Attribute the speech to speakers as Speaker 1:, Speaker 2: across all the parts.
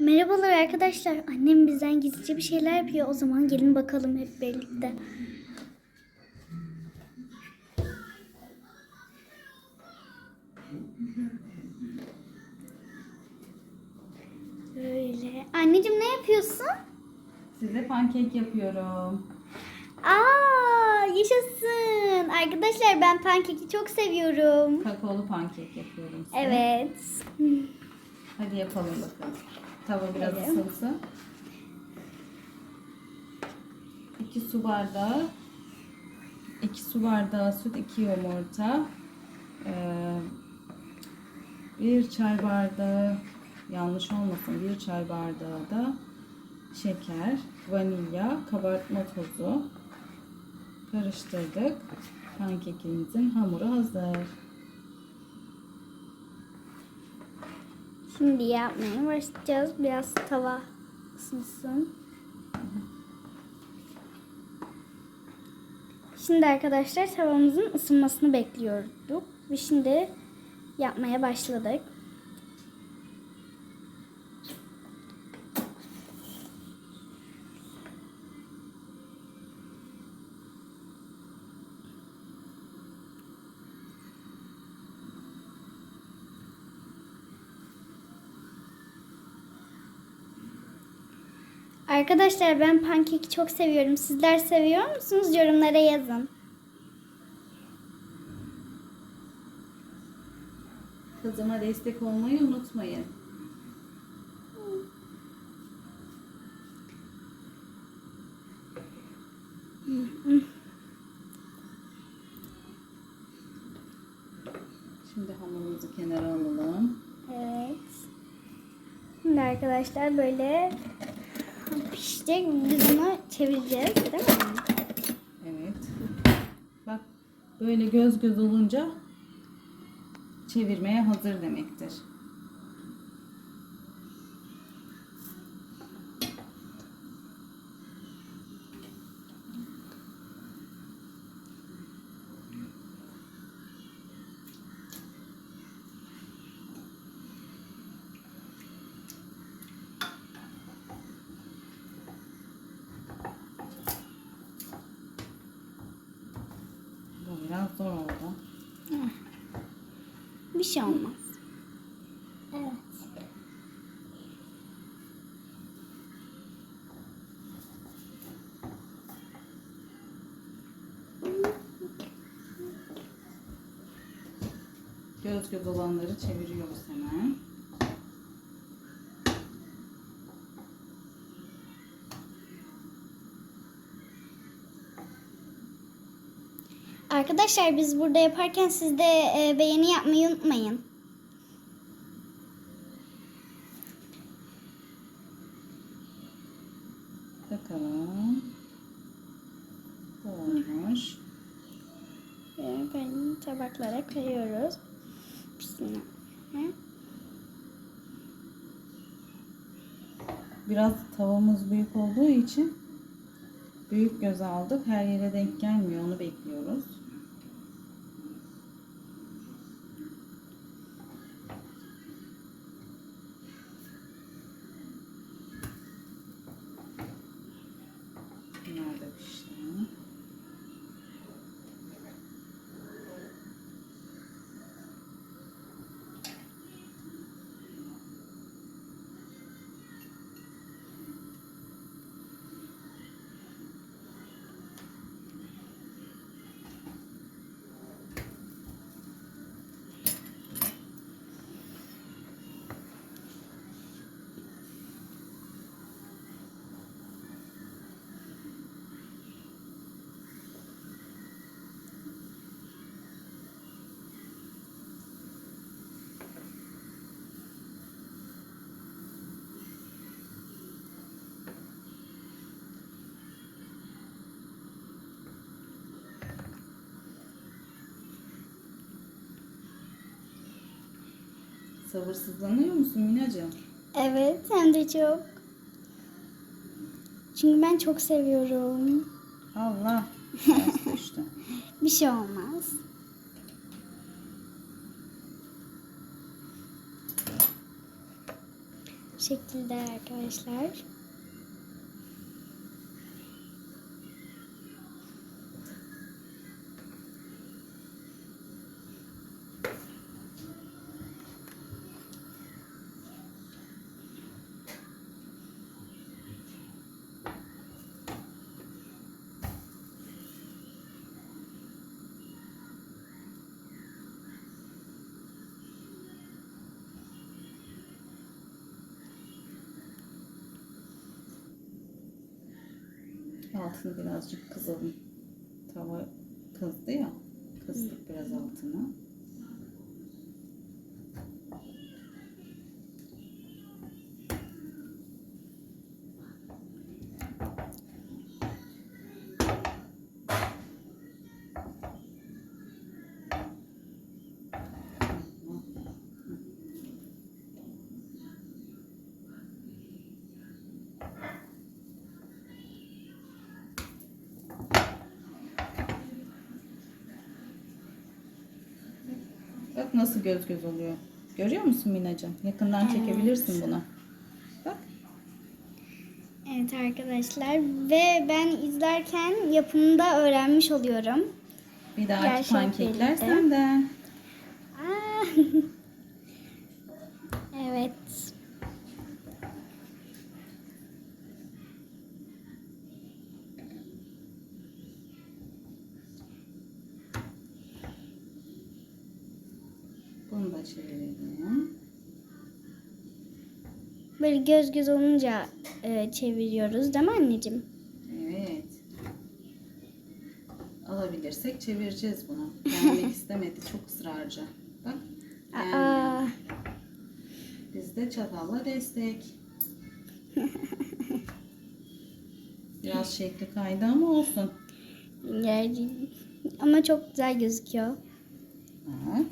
Speaker 1: Merhabalar arkadaşlar. Annem bizden gizlice bir şeyler yapıyor. O zaman gelin bakalım hep birlikte. Böyle. Anneciğim ne yapıyorsun?
Speaker 2: Size pankek yapıyorum.
Speaker 1: Aa, yaşasın. Arkadaşlar ben pankeki çok seviyorum.
Speaker 2: Kakaolu pankek yapıyorum size.
Speaker 1: Evet.
Speaker 2: Hadi yapalım bakalım. Tava biraz ısınsın. 2 su bardağı 2 su bardağı süt, 2 yumurta, 1 çay bardağı yanlış olmasın 1 çay bardağı da şeker, vanilya, kabartma tozu karıştırdık. Pankekimizin hamuru hazır.
Speaker 1: Şimdi yapmaya başlayacağız. Biraz tava ısınsın. Şimdi arkadaşlar tavamızın ısınmasını bekliyorduk. Ve şimdi yapmaya başladık. Arkadaşlar ben pankeki çok seviyorum. Sizler seviyor musunuz? Yorumlara yazın.
Speaker 2: Kızıma destek olmayı unutmayın. Şimdi hamurumuzu kenara alalım.
Speaker 1: Evet. Şimdi arkadaşlar böyle pişecek. Biz bunu çevireceğiz değil mi?
Speaker 2: Evet. Bak böyle göz göz olunca çevirmeye hazır demektir. Bu biraz zor oldu.
Speaker 1: Bir şey olmaz. Evet.
Speaker 2: Göz göz olanları çeviriyoruz hemen.
Speaker 1: Arkadaşlar biz burada yaparken siz de e, beğeni yapmayı unutmayın.
Speaker 2: Bakalım. Bu olmuş.
Speaker 1: Böyle tabaklara koyuyoruz.
Speaker 2: Biraz tavamız büyük olduğu için büyük göz aldık. Her yere denk gelmiyor. Onu bekliyoruz. Bunlar da pişti. Sabırsızlanıyor musun Minacığım?
Speaker 1: Evet hem de çok. Çünkü ben çok seviyorum.
Speaker 2: Allah. Ters düştü.
Speaker 1: Bir şey olmaz. şekilde arkadaşlar.
Speaker 2: Altını birazcık kızalım. Tava kızdı ya. Kızdık biraz altını. Bak nasıl göz göz oluyor. Görüyor musun Minacığım? Yakından çekebilirsin bunu. Bak.
Speaker 1: Evet arkadaşlar ve ben izlerken yapımını da öğrenmiş oluyorum.
Speaker 2: Bir
Speaker 1: Gerçek
Speaker 2: pankekler senden.
Speaker 1: Aa. evet.
Speaker 2: Bunu da çevirelim.
Speaker 1: Böyle göz göz olunca e, çeviriyoruz değil mi anneciğim?
Speaker 2: Evet. Alabilirsek çevireceğiz bunu. Gelmek istemedi. Çok ısrarcı. Bak.
Speaker 1: Aa,
Speaker 2: Bizde çatalla destek. Biraz şekli kaydı ama olsun.
Speaker 1: gerçi- ama çok güzel gözüküyor.
Speaker 2: Bak.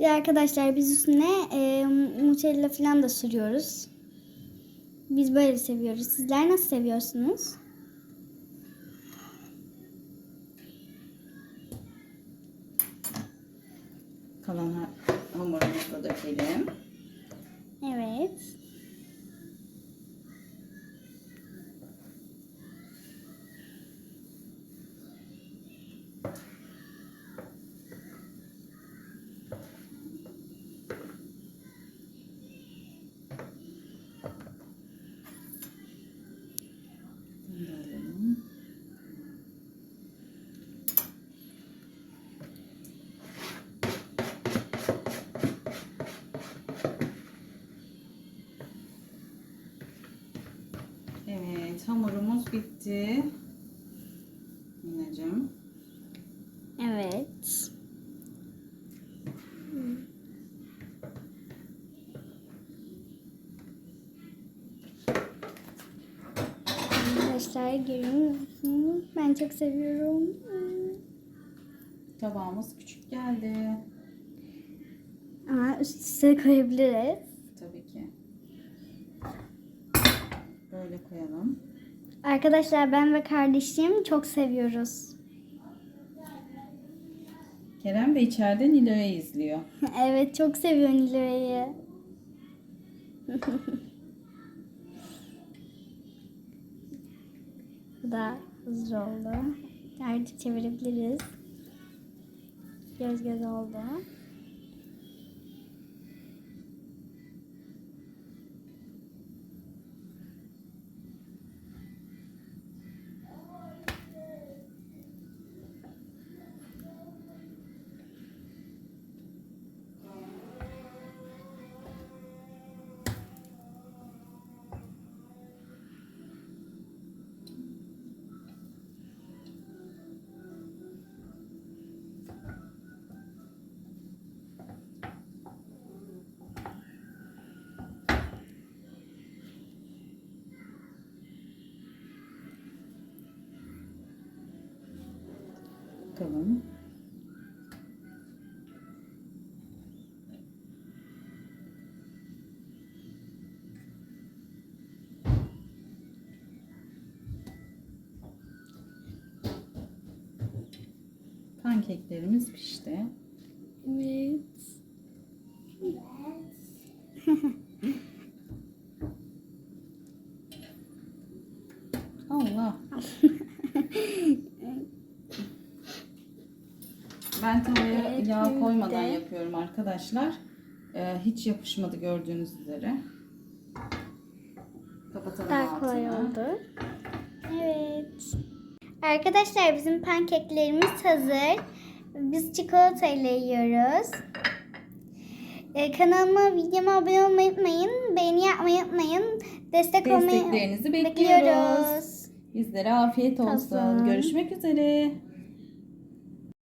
Speaker 1: Ve arkadaşlar biz üstüne e, mozzarella falan da sürüyoruz. Biz böyle seviyoruz. Sizler nasıl seviyorsunuz?
Speaker 2: Kalan ha- hamurumuzu da dökelim.
Speaker 1: Evet.
Speaker 2: Evet, hamurumuz bitti. Minacığım.
Speaker 1: Evet. Arkadaşlar görüyor musunuz? Ben çok seviyorum.
Speaker 2: Tabağımız küçük geldi.
Speaker 1: Ama üst üste koyabiliriz.
Speaker 2: Böyle koyalım.
Speaker 1: Arkadaşlar ben ve kardeşim çok seviyoruz.
Speaker 2: Kerem de içeride Nilo'yu izliyor.
Speaker 1: evet çok seviyor Nilo'yu. Bu da hazır oldu. Artık çevirebiliriz. Göz göz oldu.
Speaker 2: Bakalım. Pankeklerimiz pişti.
Speaker 1: Evet.
Speaker 2: Allah. Ben tavaya
Speaker 1: Evet,
Speaker 2: yağ
Speaker 1: bir
Speaker 2: yapıyorum arkadaşlar. Ee, hiç yapışmadı gördüğünüz üzere. Kapatalım
Speaker 1: Daha kolay
Speaker 2: altını.
Speaker 1: oldu. Evet. Arkadaşlar bizim pankeklerimiz hazır. Biz çikolata ile yiyoruz. Ee, kanalıma, videoma abone olmayı unutmayın. Beğeni yapmayı unutmayın. Destek olmayı
Speaker 2: Desteklerinizi bekliyoruz.
Speaker 1: bekliyoruz.
Speaker 2: Bizlere afiyet olsun.
Speaker 1: Olsun.
Speaker 2: Görüşmek üzere.